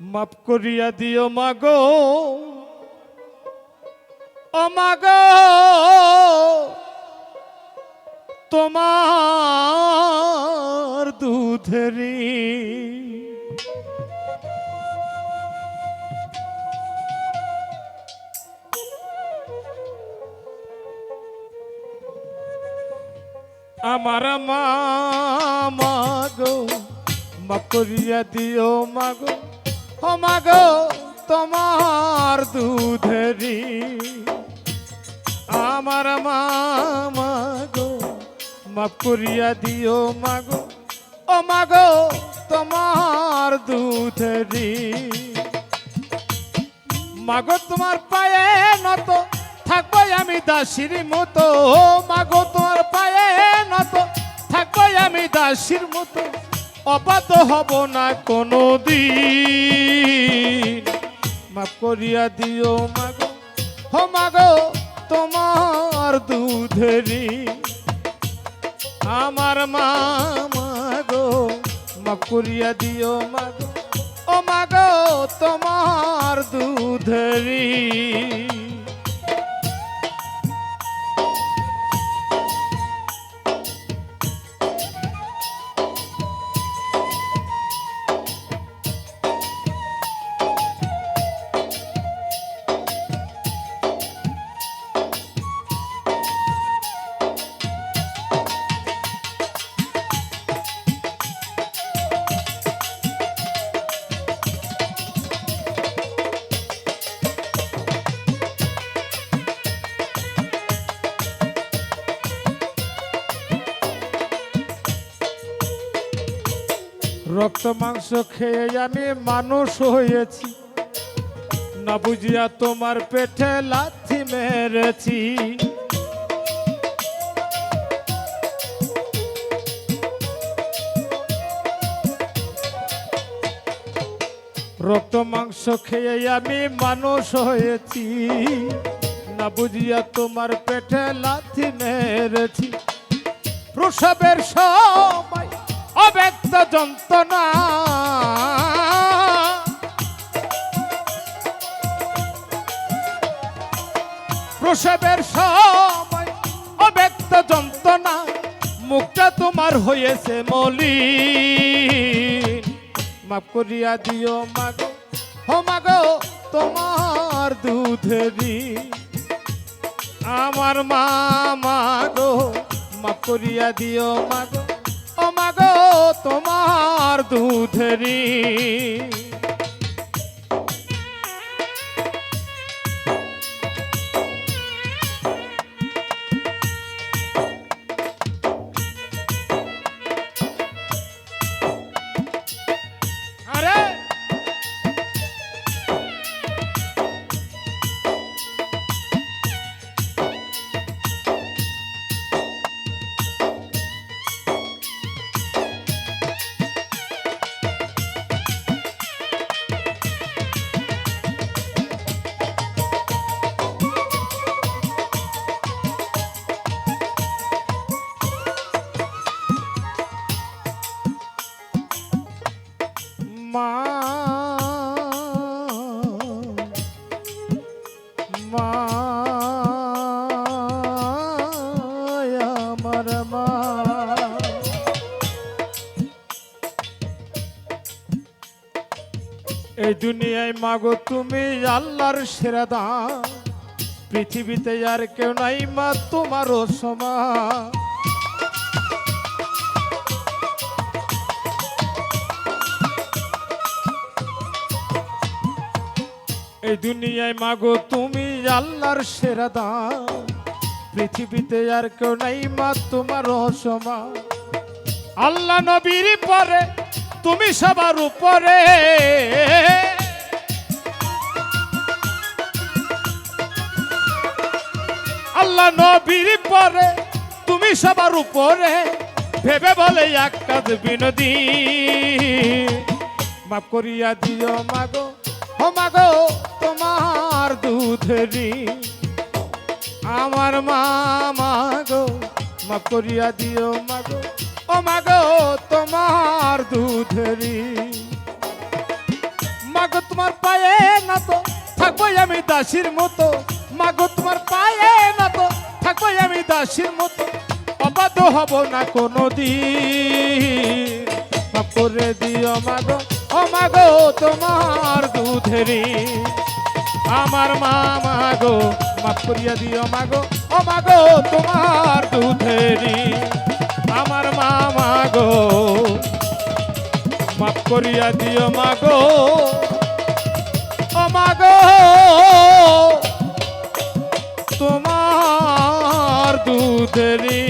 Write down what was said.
মাফ করিয়া দিও মাগো। ও মাগো, তোমার দুধেরি আমার মা, মাগো, মাফ করিয়া দিও মাগো। মাগো তোমার দুধেরি আমার মা মাগো মাফ করিয়া দিও মাগো ও মাগো তোমার দুধেরি মাগো তোমার পায়ে নত থাকব আমি দাসির মতো। মাগো তোমার পায়ে নত থাকব আমি দাসির মতো। অবাধ হব না কোনো দিন মাফ করিয়া দিও মাগো। হো মাগো, তোমার দুধেরি আমার মা মাগো। মাফ করিয়া দিও মাগো। ও মাগো, তোমার দুধেরি রক্ত মাংস খেয়ে আমি মানুষ হয়েছি। না বুঝিয়া তোমার পেটে লাথি মেরেছি। রক্ত মাংস খেয়ে আমি মানুষ হয়েছি। না বুঝিয়া তোমার পেটে লাথি মেরেছি। প্রসবের সময় অব্যক্ত যন্ত্রণা। প্রসবের সময় অব্যক্ত যন্ত্রণা, মুখটা তোমার হয়েছে মলি মাফ করিয়া দিও মাগো, হো মাগো, তোমার দুধেরি আমার মা মাগো, মাফ করিয়া দিও মাগো। তোমার দুধেরি এই দুনিয়ায় মাগো তুমি আল্লাহর সেরা দান। পৃথিবীতে আর কেউ নাই মা, তোমারও সমান। এই দুনিয়ায় মাগো তুমি আল্লাহর সেরা দান। পৃথিবীতে আর কেউ নাই মা তোমার সমা আল্লাহ নবীর পরে তুমি সবার উপরে। আল্লাহ নবীর পরে তুমি সবার উপরে। ভেবে বলে এক কাজ বিনোদী। মাফ করিয়া দিও মাগো, ও মাগো, তোমার দুধেরি আমার মা মাগো, মাফ করিয়া দিও মাগো। ও মাগো তোমার দুধেরি মাগো তোমার পায়ে না তো থাকব আমি দাসীর মতো। মাগো তোমার পায়ে না তো থাকব আমি দাসীর মতো। অবাধ্য হব না কোনো দিন করে দিও মাগো ও মাগো তোমার দুধেরি আমার মা মাগো মাফ দিও মাগো ও মাগো তোমার দুধেরি আমার মা মাগো মাফ করিয়া দিও মাগো ও মাগো তোমার দুধেরি